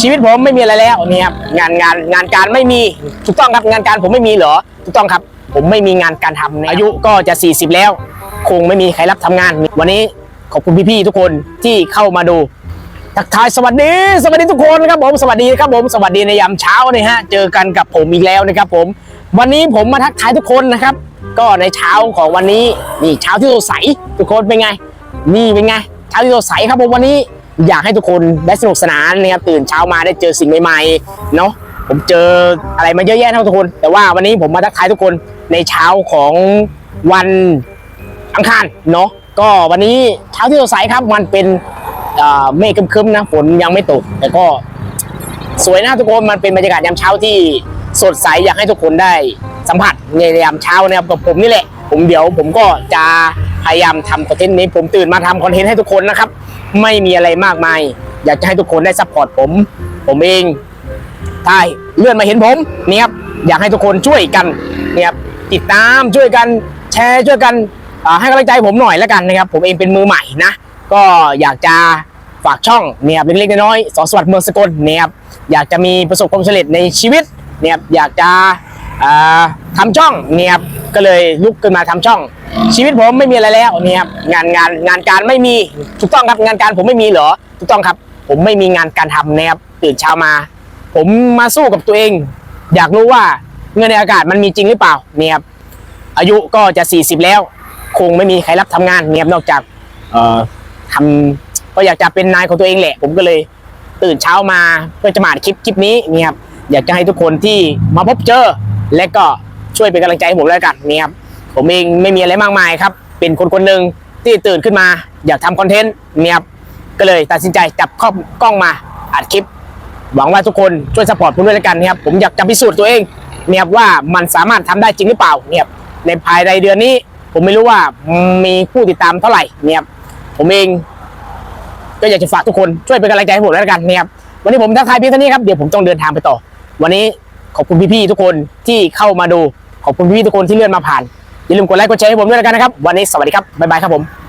ชีวิตผมไม่มีอะไรแล้วนี่ครับงานงานงานการไม่มีถูกต้องครับงานการผมไม่มีเหรอถูกต้องครับ ผมไม่มีงานการทำเนี่ยอายุก็จะ 40 แล้ว คงไม่มีใครรับทำงาน วันนี้ขอบคุณพี่ๆทุกคนที่เข้ามาดูทักทายสวัสดี สวัสดีทุกคนครับผมสวัสดีครับผมสวัสดีในยามเช้านะฮะเจอกันกับผมอีกแล้วนะครับผม วันนี้ผมมาทักทายทุกคนนะครับ ก็ในเช้าของวันนี้นี่เช้าที่สดใสทุกคนเป็นไง นี่เป็นไงเช้าที่สดใสครับผมวันนี้ อยากให้ทุกคนได้สนุกสนานนะครับตื่นเช้ามาได้เจอสิ่งใหม่ๆเนาะผมเจออะไรมาเยอะแยะนะครับทุกคน แต่ว่าวันนี้ผมมาทักทายทุกคนในเช้าของวันอังคารเนาะก็วันนี้เช้าที่สดใสครับมันเป็นเอ่อเมฆครึ้มๆนะฝนยังไม่ตก แต่ก็สวยนะทุกคนมันเป็นบรรยากาศยามเช้าที่สดใสอยากให้ทุกคนได้สัมผัสในยามเช้านะครับกับผมนี่แหละ ผมเดี๋ยวผมก็จะ พยายามทำคอนเทนต์นี้ผมตื่นมาทำคอนเทนต์ให้ทุกคนนะครับ ไม่มีอะไรมากมาย อยากจะให้ทุกคนได้ซัพพอร์ตผม ผมเองใช่เลื่อนมาเห็นผมเนี่ยครับอยากให้ทุกคนช่วยกันเนี่ยครับติดตามช่วยกันแชร์ช่วยกันให้กำลังใจผมหน่อยแล้วกันนะครับ ผมเองเป็นมือใหม่นะ ก็อยากจะฝากช่องเนี่ยครับเล็กๆน้อยๆสอสวัสดิ์เมืองสกลเนี่ยครับอยากจะมีประสบความสำเร็จในชีวิตเนี่ยครับอยากจะอ่าทำช่องเนี่ยครับ ก็เลยลุกขึ้นมาทำช่อง ชีวิตผมไม่มีอะไรแล้วเนี่ยครับงานงานงานการไม่มีถูกต้องครับงานการผมไม่มีเหรอถูกต้องครับ ผมไม่มีงานการทำนะครับตื่นเช้ามา ผมมาสู้กับตัวเอง อยากรู้ว่าเงินในอากาศมันมีจริงหรือเปล่าเนี่ยครับอายุก็จะ 40 แล้ว คงไม่มีใครรับทำงานเนี่ยครับนอกจากเอ่อทำก็อยากจะเป็นนายของตัวเองแหละ ผมก็เลยตื่นเช้ามาเพื่อจะมาอัดคลิปคลิปนี้นี่ครับอยากจะให้ทุกคนที่มาพบเจอและก็ ช่วยเป็นกำลังใจให้ผมแล้วกันนี่ครับผมเองไม่มีอะไรมากมายครับ เป็นคนคนหนึ่งที่ตื่นขึ้นมาอยากทำคอนเทนต์เนี่ยครับก็เลยตัดสินใจจับข้อกล้องมาอัดคลิป หวังว่าทุกคนช่วยสปอร์ตผมด้วยแล้วกันนะครับผมอยากจะพิสูจน์ตัวเองเนี่ยครับว่ามันสามารถทำได้จริงหรือเปล่าเนี่ยครับในภายในเดือนนี้ ผมไม่รู้ว่ามีผู้ติดตามเท่าไหร่เนี่ยครับผมเอง ก็อยากจะฝากทุกคนช่วยเป็นกำลังใจให้ผมแล้วกันนะครับวันนี้ผมทักทายเพียงเท่านี้ครับเดี๋ยวผมต้องเดินทางไปต่อ วันนี้ขอบคุณพี่ๆทุกคนที่เข้ามาดู ขอบคุณพี่ทุกคนที่เลื่อนมาผ่านอย่าลืมกดไลค์กดแชร์ให้ผมด้วยกันนะครับ วันนี้สวัสดีครับบ๊ายบายครับผม